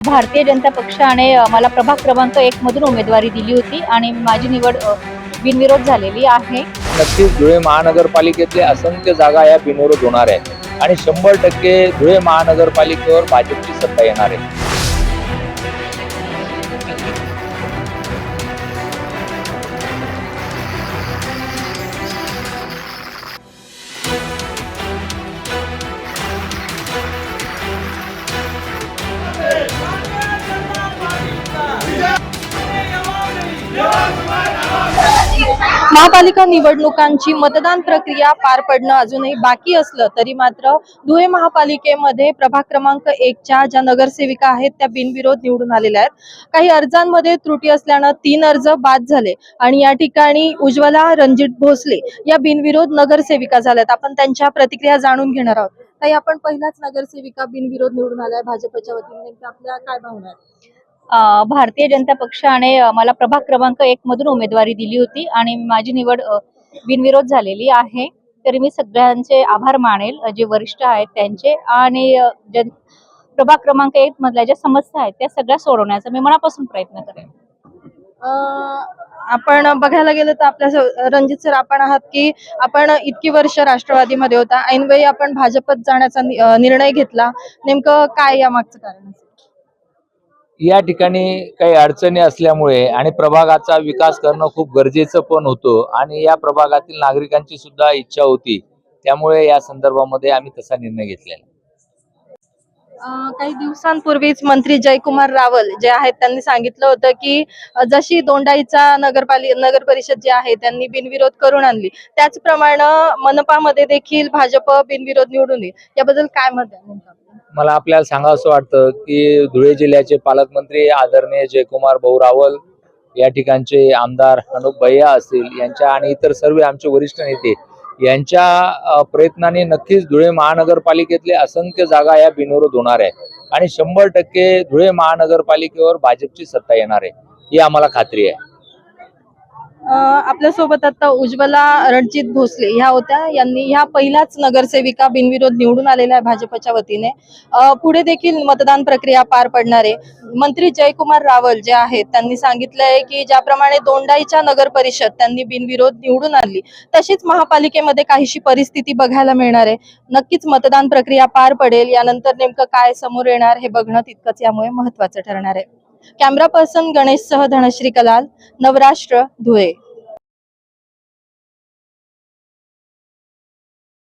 भारतीय जनता पक्षाने मला प्रभाग क्रमांक एक मधून उमेदवारी दिली होती आणि माझी निवड बिनविरोध झालेली आहे. नक्कीच धुळे महानगरपालिकेतले असंख्य जागा या बिनविरोध होणार आहेत आणि शंभर टक्के धुळे महानगरपालिकेवर भाजपची सत्ता येणार आहे. महापालिका निवडणुकांची मतदान प्रक्रिया पार पडणं अजूनही बाकी असलं तरी मात्र धुळे महापालिकेमध्ये प्रभाग क्रमांक एकच्या ज्या नगरसेविका आहेत त्या बिनविरोध निवडून आलेल्या आहेत. काही अर्जांमध्ये त्रुटी असल्यानं तीन अर्ज बाद झाले आणि या ठिकाणी उज्ज्वला रणजित भोसले या बिनविरोध नगरसेविका झाल्यात. आपण त्यांच्या प्रतिक्रिया जाणून घेणार आहोत. ताई आपण पहिलाच नगरसेविका बिनविरोध निवडून आलाय भाजपच्या वतीने. नेमक्या आपल्या काय भावना आहेत? भारतीय जनता पक्षाने मला प्रभाग क्रमांक एक मधून उमेदवारी दिली होती आणि माझी निवड बिनविरोध झालेली आहे. तरी मी सगळ्यांचे आभार मानेल जे वरिष्ठ आहेत त्यांचे आणि जन प्रभाग क्रमांक एक मधल्या ज्या समस्या आहेत त्या सगळ्या सोडवण्याचा मी मनापासून प्रयत्न करेन. आपण बघायला गेलं तर आपल्या रणजित सर आपण आहात की आपण इतकी वर्ष राष्ट्रवादीमध्ये होता. ऐनवेळी आपण भाजपत जाण्याचा निर्णय घेतला. नेमकं काय या मागचं कारण या ठिकाणी काही अडचणी असल्यामुळे आणि प्रभागाचा विकास करणं खूप गरजेचं पण होतं आणि या प्रभागातील नागरिकांची सुद्धा इच्छा होती. त्यामुळे या संदर्भामध्ये आम्ही तसा निर्णय घेतलेला. काही दिवसांपूर्वीच मंत्री जयकुमार रावल जे आहेत त्यांनी सांगितलं होतं की जशी दोंडाईचा नगरपालिका नगर परिषद जी आहे त्यांनी बिनविरोध करून आणली. त्याचप्रमाणे मनपामध्ये देखील भाजप बिनविरोध निवडून येईल. याबद्दल काय मत आहे मला आपल्याला सांगा असं वाटतं की धुळे जिल्ह्याचे पालकमंत्री आदरणीय जयकुमार भाऊ रावल या ठिकाणचे आमदार अनुप भैया असतील यांच्या आणि इतर सर्व आमचे वरिष्ठ नेते यांच्या प्रयत्नाने नक्कीच धुळे महानगरपालिकेतले असंख्य जागा या बिनविरोध होणार आहे. आणि शंभर टक्के धुळे महानगरपालिकेवर भाजपची सत्ता येणार आहे. ही आम्हाला खात्री आहे. आपल्यासोबत आता उज्ज्वला रणजित भोसले ह्या होत्या. यांनी ह्या पहिल्याच नगरसेविका बिनविरोध निवडून आलेल्या आहे भाजपच्या वतीने. पुढे देखील मतदान प्रक्रिया पार पडणार आहे. मंत्री जयकुमार रावल जे आहेत त्यांनी सांगितलंय की ज्याप्रमाणे दोंडाईच्या नगर परिषद त्यांनी बिनविरोध निवडून आणली तशीच महापालिकेमध्ये काहीशी परिस्थिती बघायला मिळणार आहे. नक्कीच मतदान प्रक्रिया पार पडेल. यानंतर नेमकं काय समोर येणार हे बघणं तितकंच यामुळे महत्वाचं ठरणार आहे. कॅमेरा पर्सन गणेश सह धनश्री कलाल नवराष्ट्र धुळे.